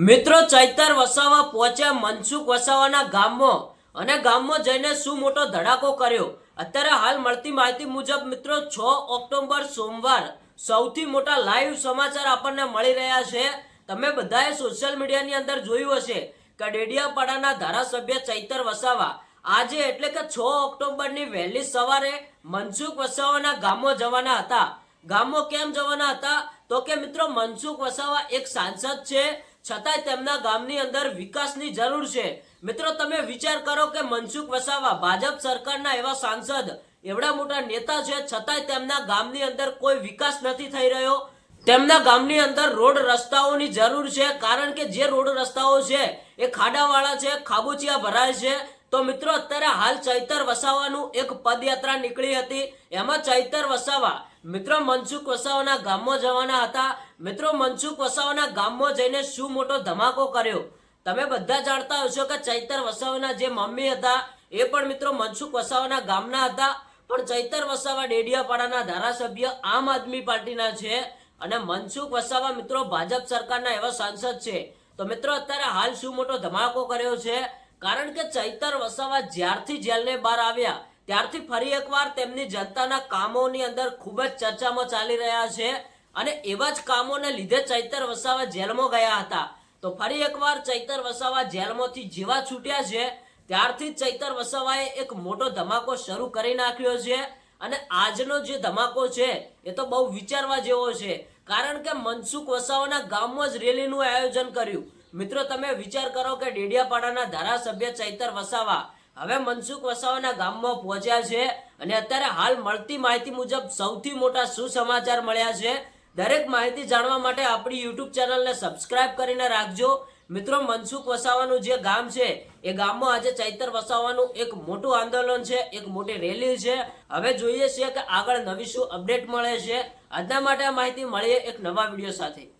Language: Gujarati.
મિત્રો ચૈતર વસાવા પહોંચ્યા મનસુખ વસાવાના ગામમાં અને ગામમાં જઈને શું મોટો ધડાકો કર્યો? અત્યારે હાલ મળતી માહિતી મુજબ મિત્રો છ ઓક્ટોબર સોમવાર સૌથી મોટા લાઈવ સમાચાર આપણને મળી રહ્યા છે. તમે બધાએ સોશિયલ મીડિયાની અંદર જોયું હશે કે ડેડિયાપાડાના ધારાસભ્ય ચૈતર વસાવા આજે એટલે કે છ ઓક્ટોબરની વહેલી સવારે મનસુખ વસાવાના ગામમાં જવાના હતા. ગામમાં કેમ જવાના હતા? તો કે મિત્રો મનસુખ વસાવા એક સાંસદ છે. છતાંય તેમના ગામની અંદર વિકાસની જરૂર છે. મિત્રો, તમે વિચાર કરો કે મનસુખ વસાવા ભાજપ સરકારના એવા સાંસદ, એવડા મોટા નેતા છે, છતાંય તેમના ગામની અંદર કોઈ વિકાસ નથી થઈ રહ્યો. તેમના ગામની અંદર રોડ રસ્તાઓની જરૂર છે, કારણ કે જે રોડ રસ્તાઓ છે, એ ખાડાવાળા છે, ખાબોચિયા ભરાય છે. તો મિત્રો, અત્યારે હાલ ચૈતર વસાવાનું એક પદયાત્રા નીકળી હતી. એમાં ચૈતર વસાવા મિત્રો મનસુખ વસાવાના ગામમાં જવાના હતા. મિત્રો મનસુખ વસાવાના ગામમાં જઈને શું મોટો ધમાકો કર્યો? તમે બધા જાણતા હશો કે ચૈતર વસાવાના જે મમ્મી હતા, એ પણ મિત્રો મનસુખ વસાવાના ગામના હતા. પણ ચૈતર વસાવા ડેડિયાપાડાના ધારાસભ્ય આમ આદમી પાર્ટીના છે અને મનસુખ વસાવા મિત્રો ભાજપ સરકારના એવા સાંસદ છે. તો મિત્રો, અત્યારે હાલ શું મોટો ધમાકો કર્યો છે? કારણ કે ચૈતર વસાવા જ્યારથી જેલને બહાર આવ્યા ત્યારથી ફરી એકવાર તેમની જનતાના કામોની અંદર ખૂબ જ ચર્ચામાં ચાલી રહ્યા છે અને એવા જ કામોને લીધે ચૈતર વસાવા જેલમાં ગયા હતા. તો ફરી એકવાર ચૈતર વસાવા જેલમાંથી જેવા છૂટ્યા છે. ત્યારથી ચૈતર વસાવાએ એક મોટો ધમાકો શરૂ કરી નાખ્યો છે અને આજનો જે ધમાકો છે એ તો બહુ વિચારવા જેવો છે. કારણ કે મનસુખ વસાવાના ગામમાં જ રેલીનું આયોજન કર્યું. મિત્રો, તમે વિચાર કરો કે ડેડિયાપાડાના ધારાસભ્ય ચૈતર વસાવા હવે મનસુખ વસાવાના ગામમાં પહોંચ્યા છે અને અત્યારે હાલ મળતી માહિતી મુજબ સૌથી મોટા સુસમાચાર મળ્યા છે દરેક માહિતી જાણવા માટે આપણી યુટ્યુબ ચેનલને સબસ્ક્રાઇબ કરીને રાખજો. મિત્રો, મનસુખ વસાવાનું જે ગામ છે, એ ગામમાં આજે ચૈતર વસાવાનું એક મોટું આંદોલન છે, એક મોટી રેલી છે. હવે જોઈએ છીએ કે આગળ નવી શું અપડેટ મળે છે. આજના માટે આ માહિતી મળીએ એક નવા વીડિયો સાથે.